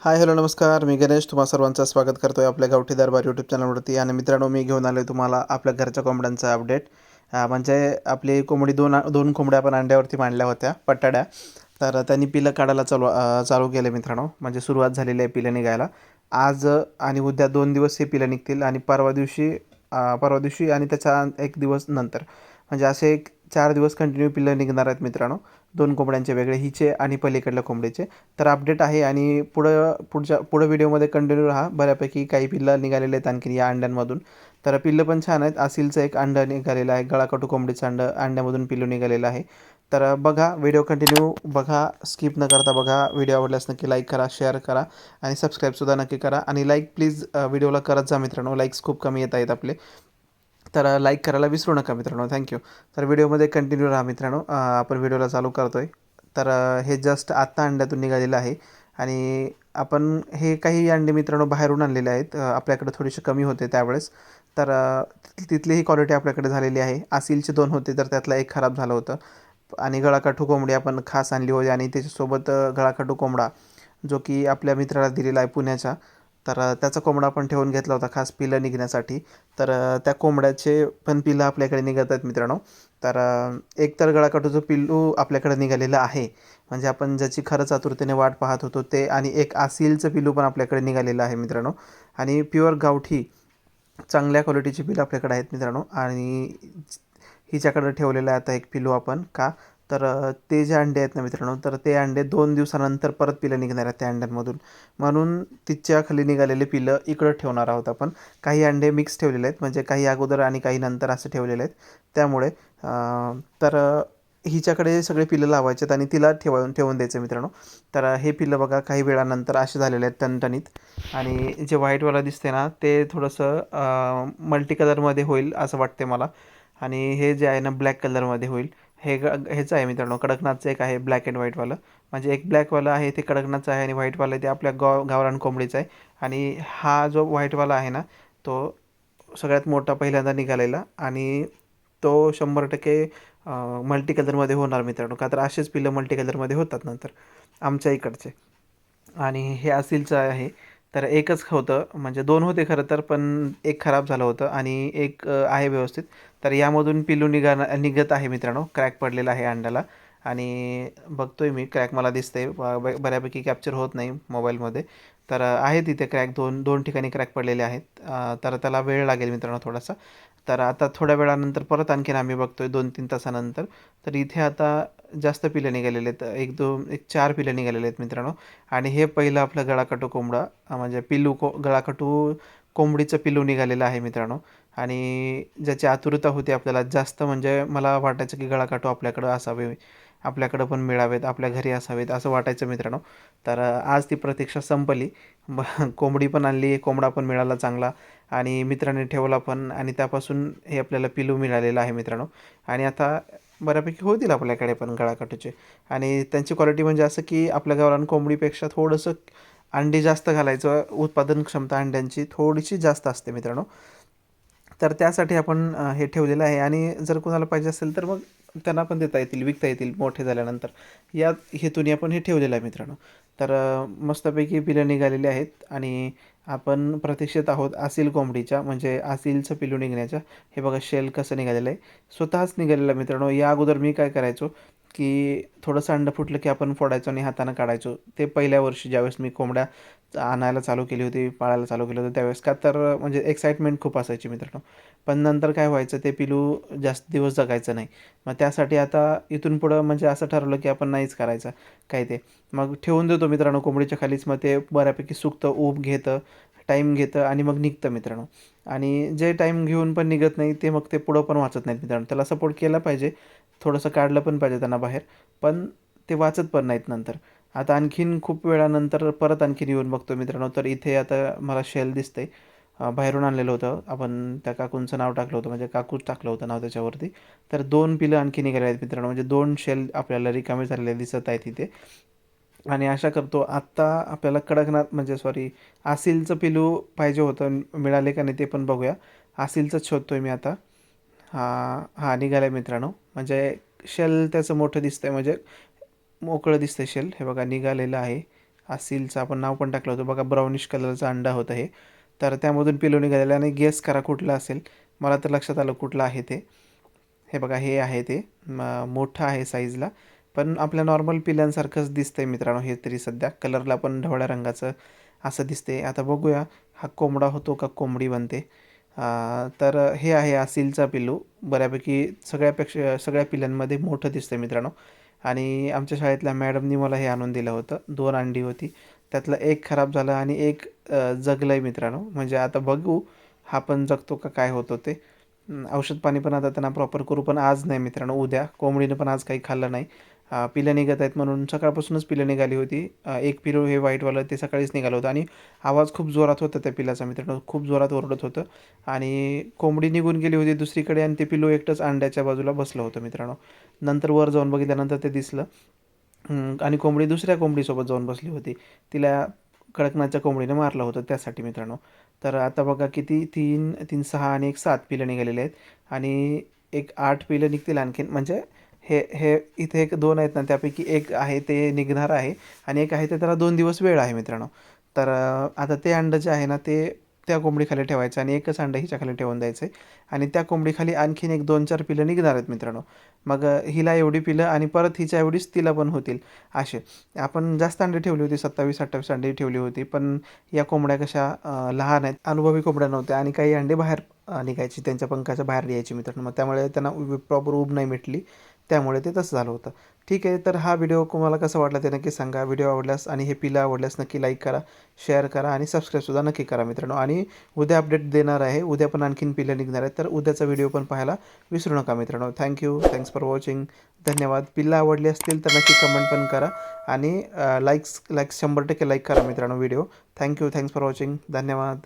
Hi hello नमस्कार. मी गणेश. तुम्हा सर्वांचं स्वागत करतो आहे आपल्या गावठी दरबार यूट्यूब चॅनलवरती आणि मित्रांनो मी घेऊन आलो तुम्हाला आपल्या घरच्या कोंबड्यांचा अपडेट म्हणजे आपली कोंबडी दोन दोन कोंबड्या आपण अंड्यावरती मांडल्या होत्या पट्टाड्या तर त्यांनी पिलं काढायला चालू चालू केलं मित्रांनो. म्हणजे सुरुवात झालेली आहे पिलं निघायला. आज आणि उद्या दोन दिवस हे पिलं निघतील आणि परवा दिवशी परवा दिवशी आणि त्याच्या एक दिवस नंतर. म्हणजे असे एक चार दिवस कंटिन्यू पिल्लं निघणार आहेत मित्रांनो. दोन कोंबड्यांचे वेगळे हिचे आणि पलीकडल्या कोंबडीचे. तर अपडेट आहे आणि पुढं पुढच्या पुढं व्हिडिओमध्ये कंटिन्यू राहा. बऱ्यापैकी काही पिल्लं निघालेले आहेत आणखी या अंड्यांमधून. तर पिल्लं पण छान आहेत. आसिलचं एक अंडं निघालेलं आहे. गळाकटू कोंबडीचं अंडं अंड्यामधून पिल्लू निघालेलं आहे. तर बघा व्हिडिओ कंटिन्यू बघा स्किप न करता बघा. व्हिडिओ आवडल्यास नक्की लाईक करा शेअर करा आणि सबस्क्राईबसुद्धा नक्की करा. आणि लाईक प्लीज व्हिडिओला करत जा मित्रांनो. लाईक्स खूप कमी येत आहेत आपले. तर लाईक करायला विसरू नका मित्रांनो. थँक्यू तर व्हिडिओमध्ये कंटिन्यू राहा मित्रांनो. आपण व्हिडिओला चालू करतो आहे तर हे जस्ट आत्ता अंड्यातून निघालेलं आहे. आणि आपण हे काही अंडे मित्रांनो बाहेरून आणलेले आहेत. आपल्याकडे थोडेसे कमी होते त्यावेळेस. तर तिथलीही तिथली ही क्वालिटी आपल्याकडे झालेली आहे. आसिलचे दोन होते तर त्यातला एक खराब झालं होतं. आणि गळाकाठू कोंबडी आपण खास आणली होती. आणि त्याच्यासोबत गळाकाठू कोंबडा जो की आपल्या मित्राला दिलेला आहे पुण्याच्या तर त्याचा कोंबडा आपण ठेवून घेतला होता खास पिलं निघण्यासाठी. तर त्या कोंबड्याचे पण पिल्लं आपल्याकडे निघत आहेत मित्रांनो. तर एक तर गळाकाठूचं पिल्लू आपल्याकडे निघालेलं आहे. म्हणजे आपण ज्याची खरंच आतुरतेने वाट पाहत होतो ते आणि एक आसिलचं पिल्लू पण आपल्याकडे निघालेलं आहे मित्रांनो. आणि प्युअर गावठी चांगल्या क्वालिटीची पिलं आपल्याकडे आहेत मित्रांनो. आणि हिच्याकडं ठेवलेलं आहे आता एक पिल्लू आपण का? तर ते जे अंडे आहेत ना मित्रांनो तर ते अंडे दोन दिवसानंतर परत पिलं निघणार आहेत त्या अंड्यांमधून. म्हणून तिच्या खाली निघालेले पिलं इकडं ठेवणार आहोत आपण. काही अंडे मिक्स ठेवलेले आहेत म्हणजे काही अगोदर आणि काही नंतर असं ठेवलेले आहेत. त्यामुळे तर हिच्याकडे सगळे पिलं लावायचे आहेत आणि तिला ठेवून ठेवून द्यायचं मित्रांनो. तर हे पिलं बघा काही वेळानंतर असे झालेले आहेत टणटणीत. आणि जे व्हाईटवाला दिसते ना ते थोडंसं मल्टी कलरमध्ये होईल असं वाटते मला. आणि हे जे आहे ना ब्लॅक कलरमध्ये होईल. हे ग ह्याचं आहे मित्रांनो कडकनाथचं एक आहे ब्लॅक अँड व्हाईटवालं म्हणजे एक ब्लॅकवालं आहे ते कडकनाथचं आहे आणि व्हाईटवालं ते आपल्या गाव गावरान कोंबडीचं आहे. आणि हा जो व्हाईटवाला आहे ना तो सगळ्यात मोठा पहिल्यांदा निघालेला आणि तो शंभर टक्के मल्टी कलरमध्ये होणार मित्रांनो. का तर असेच पिलं मल्टी कलरमध्ये होतात नंतर आमच्या इकडचे. आणि हे असिलचं आहे. तर एकच होतं म्हणजे दोन होते खरं तर पण एक खराब झालं होतं आणि एक आहे व्यवस्थित. तर यामधून पिलू निघा निघत आहे मित्रांनो. क्रॅक पडलेला आहे अंड्याला. आणि बघतोय मी क्रॅक मला दिसतंय. ब- बऱ्यापैकी कॅप्चर होत नाही मोबाईलमध्ये. तर आहे तिथे क्रॅक दोन दोन ठिकाणी क्रॅक पडलेले आहेत. तर त्याला वेळ लागेल मित्रांनो थोडासा. तर आता थोड्या वेळानंतर परत आणखीन आम्ही बघतोय दोन तीन तासानंतर. तर इथे आता जास्त पिलं निघालेले आहेत. एक दोन एक चार पिलं निघालेले आहेत मित्रांनो. आणि हे पहिलं आपलं गळाकटू कोंबडा म्हणजे पिल्लू को गळाकटू कोंबडीचं पिल्लू निघालेलं आहे मित्रांनो. आणि ज्याची आतुरता होती आपल्याला जास्त म्हणजे मला वाटायचं की गळाकाटू आपल्याकडं असावे आपल्याकडं पण मिळावेत आपल्या घरी असावेत असं वाटायचं मित्रांनो. तर आज ती प्रतीक्षा संपली. ब कोंबडी पण आणली कोंबडा पण मिळाला चांगला आणि मित्राने ठेवला पण आणि त्यापासून हे आपल्याला पिलू मिळालेलं आहे मित्रांनो. आणि आता बऱ्यापैकी होतील आपल्याकडे पण गळाकाटूचे आणि त्यांची क्वालिटी म्हणजे असं की आपल्या गावरान कोंबडीपेक्षा थोडंसं अंडी जास्त घालायचं उत्पादन क्षमता अंड्यांची थोडीशी जास्त असते मित्रांनो. तर त्यासाठी आपण हे ठेवलेलं आहे. आणि जर कोणाला पाहिजे असेल तर मग त्यांना पण देता येतील विकता येतील मोठे झाल्यानंतर. या हेतूने आपण हे ठेवलेलं आहे मित्रांनो. तर मस्तपैकी पिलं निघालेली आहेत आणि आपण प्रतीक्षेत आहोत आसिल कोंबडीच्या म्हणजे आसिलचं पिलू निघण्याच्या. हे बघा शेल कसं निघालेलं आहे. स्वतःच निघालेलं मित्रांनो. या अगोदर मी काय करायचो की थोडंसं अंडं फुटलं की आपण फोडायचो आणि हातानं काढायचो. ते पहिल्या वर्षी ज्यावेळेस मी कोंबड्या आणायला चालू केली होती पाळायला चालू केलं होतं त्यावेळेस का तर म्हणजे एक्साइटमेंट खूप असायची मित्रांनो. पण नंतर काय व्हायचं ते पिलू जास्त दिवस जगायचं नाही. मग त्यासाठी आता इथून पुढं म्हणजे असं ठरवलं की आपण नाहीच करायचं काय ते. मग ठेवून देतो मित्रांनो कोंबडीच्या खालीच मग ते बऱ्यापैकी सुकतं ऊब घेतं टाईम घेतं आणि मग निघतं मित्रांनो. आणि जे टाईम घेऊन पण निघत नाही ते मग ते पुढं पण वाचत नाहीत मित्रांनो. त्याला सपोर्ट केला पाहिजे. थोडंसं काढलं पण पाहिजे त्यांना बाहेर. पण ते वाचत पण नाहीत नंतर. आता आणखीन खूप वेळानंतर परत आणखीन येऊन बघतो मित्रांनो. तर इथे आता मला शेल दिसते बाहेरून आणलेलं होतं. आपण त्या काकूंचं नाव टाकलं होतं. म्हणजे काकूच टाकलं होतं नाव त्याच्यावरती. तर दोन पिलं आणखी निघाले आहेत मित्रांनो. म्हणजे दोन शेल आपल्याला रिकामे झालेले दिसत आहेत इथे. आणि आशा करतो आत्ता आपल्याला कडकनाथ म्हणजे सॉरी आसिलचं पिलू पाहिजे होतं. मिळाले का नाही ते पण बघूया. आसिलचंच आहे मी आता. हा हा निघाला आहे मित्रांनो. म्हणजे शेल त्याचं मोठं दिसतं आहे म्हणजे मोकळं दिसतंय शेल. हे बघा निघालेलं आहे. हा सीलचं आपण नाव पण टाकलं होतं. बघा ब्राउनिश कलरचा अंडा होतं हे. तर त्यामधून पिलो निघालेलं आणि गेस करा कुठलं असेल. मला तर लक्षात आलं कुठलं आहे ते. हे बघा हे आहे ते. मोठं आहे साईजला पण आपल्या नॉर्मल पिल्यांसारखंच आहे मित्रांनो हे तरी सध्या. कलरला पण ढवळ्या रंगाचं असं दिसते आता बघूया हा कोंबडा होतो का कोंबडी बनते. तर हे आहे आसिलचा पिल्लू. बऱ्यापैकी सगळ्यापेक्षा सगळ्या पिल्ल्यांमध्ये मोठं दिसतं मित्रांनो. आणि आमच्या शाळेतल्या मॅडमनी मला हे आणून दिलं होतं. दोन अंडी होती. त्यातलं एक खराब झालं आणि एक जगलं आहे मित्रांनो. म्हणजे आता बघू हा पण जगतो का काय होतो ते औषध पाणी पण आता त्यांना प्रॉपर करू पण आज नाही मित्रांनो. उद्या कोंबडीनं पण आज काही खाल्लं नाही. पिलं निघत आहेत म्हणून सकाळपासूनच पिलं निघाली होती. एक पिलो हे व्हाईटवालं ते सकाळीच निघालं होतं आणि आवाज खूप जोरात होता त्या पिलाचा मित्रांनो. खूप जोरात ओरडत होतं. आणि कोंबडी निघून गेली होती दुसरीकडे आणि ते पिलो एकटंच अंड्याच्या बाजूला बसलं होतं मित्रांनो. नंतर वर जाऊन बघितल्यानंतर ते दिसलं. आणि कोंबडी दुसऱ्या कोंबडीसोबत जाऊन बसली होती. तिला कडकनाथच्या कोंबडीने मारलं होतं त्यासाठी मित्रांनो. तर आता बघा किती तीन तीन सहा आणि एक सात पिलं निघालेले आहेत. आणि एक आठ पिलं निघतील आणखीन. म्हणजे हे हे इथे एक दोन आहेत ना त्यापैकी एक आहे ते निघणार आहे आणि एक आहे ते त्याला दोन दिवस वेळ आहे मित्रांनो. तर आता ते अंडं जे आहे ना ते त्या कोंबडीखाली ठेवायचं आणि एकच अंडं हिच्याखाली ठेवून द्यायचं. आहे आणि त्या कोंबडीखाली आणखीन एक दोन चार पिलं निघणार आहेत मित्रांनो. मग हिला एवढी पिलं आणि परत हिच्या एवढीच तिला पण होतील असे. आपण जास्त अंडे ठेवली होती सत्तावीस अठ्ठावीस अंडे ठेवली होती पण या कोंबड्या कशा लहान आहेत अनुभवी कोंबड्या नव्हत्या आणि काही अंडे बाहेर निघायची त्यांच्या पंखाच्या बाहेर यायची मित्रांनो. मग त्यामुळे त्यांना प्रॉपर उब नाही मिटली त्यामुळे ते तसं झालं होतं. ठीक आहे तर हा व्हिडिओ तुम्हाला कसा वाटला ते नक्की सांगा. व्हिडिओ आवडल्यास आणि हे पिला आवडल्यास नक्की लाईक करा शेअर करा आणि सबस्क्राईबसुद्धा नक्की करा मित्रांनो. आणि उद्या अपडेट देणार आहे. उद्या पण आणखीन पिलं निघणार आहेत. तर उद्याचा व्हिडिओ पण पाहायला विसरू नका मित्रांनो. थँक्यू थँक्स फॉर वॉचिंग धन्यवाद. पिल्ला आवडली असतील तर नक्की कमेंट पण करा आणि लाईक्स लाईक्स शंभर टक्के लाईक करा मित्रांनो video thank you thanks for watching धन्यवाद.